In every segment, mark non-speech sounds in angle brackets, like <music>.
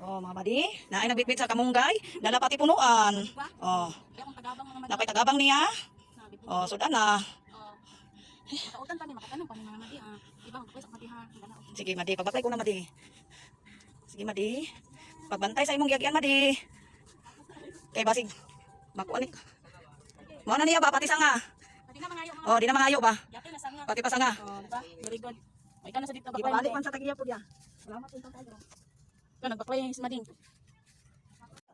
Oh, mga badi, na ay nagbitbit sa kamunggay, dala pati punuan. Oh, napay tagabang niya. Oh, sudan na. Makautan pa ni makatanong pa ni mga madi ah. Iba ang kapwes ang madi ha. Sige, madi, pagbantay ko na madi. Sige, madi. Pagbantay sa imong giyagian, madi. Kay basig. Makuanik. Mo na niya ba pati sanga? Pati na mga ayo mga. Oh, di na mangayo ba? Pati pa sanga. Oh, diba? Very good. May ka na sa dito Di baklay. balik man sa tagiya po diya. Salamat din tayo. Ka nagbaklay si mading.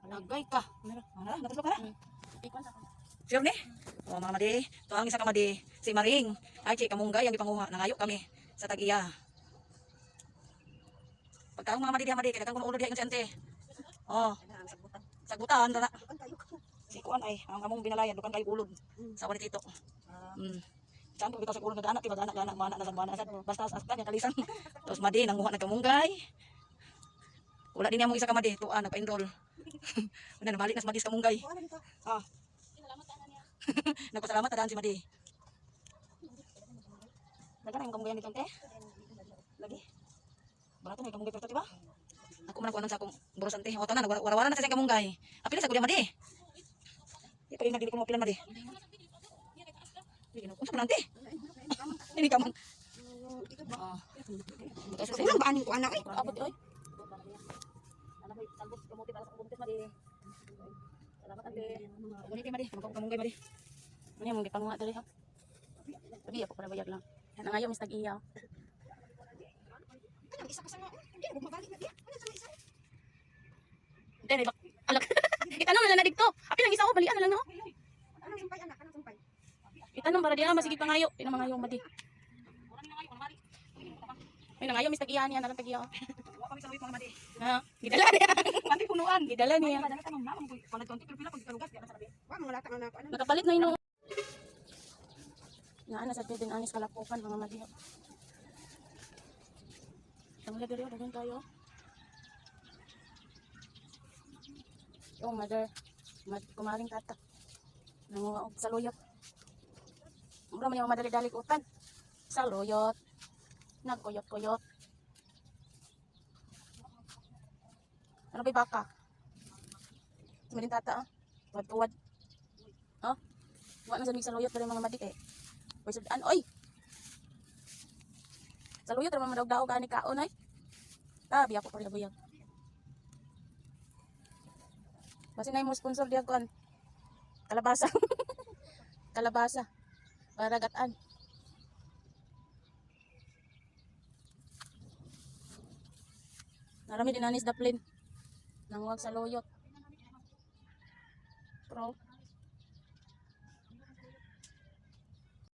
Nagay ka. Ano, natulog ka na? Sure ni? Oh, mga madi. To ang isa ka madi. Si Maring. Ay, chi, kamunggay ang ipanguha. Nangayo kami sa tagiya. Pagkaong mga madi diha madi, kaya kang ulo diha yung sente. Oh, sagutan na. Si Kuan ay, ang among binalayan, dukan kayo ulod. Sa wali tito. Mm. Saan ko bitaw sa ulod nag-anak, tiba anak anak mana na sa mana sad. Basta sa askan yung kalisan. Tapos madi nanguha nagkamunggay. Wala din niya mong isa ka madi, tuan nagpa-enroll. <laughs> Wala nabalik na sa madi sa kamunggay. Ah. <laughs> Nagpasalamat tadaan si Madi. Dagan ang kamugayan nito, te. Lagi. Barato na yung kamugay pero diba? Ako man ako sa akong burusan te. O tanan wara-wara na sa siyang kamungay. Apil sa kuya Madi. Di pa rin nagdili ko mo pilan Madi. Hindi ko sa te. Ini kamu. Ah. Kasi Unang baanin ko anak abot oy. Ko talbos kamuti para sa kumuntis Madi. Salamat ate. Guniti Madi, kamungay Madi. Ano yung gipanguha dali ha? Sabi ako para bayad lang. Nangayo mis tag-iya. Kanang isa ka sa mga. Hindi mo mabalik na diya. Ano sa isa? Dere bak. Alak. <laughs> Itanong na lang na dito. Apil ang isa ko balian na lang no. Anong sumpay anak? Anong sumpay? Itanong para diya masigit pangayo. Ina mangayo madi. May nangayo mis tag-iya niya nalang tag-iya. <laughs> Kami sa mga Madi. Ha? Gidala niya. <laughs> Madi punuan. Gidala niya. Padala tanong na mo pala tonti pero pila pag kalugas di na sabi. Wa mga latang anak. Ano? Nakapalit na ino. Naan na sa din anis kalapukan mga madi. Ang lagari o dagan tayo. Oh, mother. Mad kumaring tata. Nanguha og sa luyot. Mura man yung madali-dali utan. Sa luyot. Nagkuyot-kuyot. Ano ba baka? Sumarin tata ah. Tuwad-tuwad. Oh? Wa na sa sa luyot pero mga madik eh. Oy sudan oy. Sa luyot ra man daog-daog ani kaon ay. Tabi ako pa buyag. Basi na mo sponsor diya kon. Kalabasa. <laughs> Kalabasa. Para gataan. Narami din anis Nanguwag sa loyot. Pro.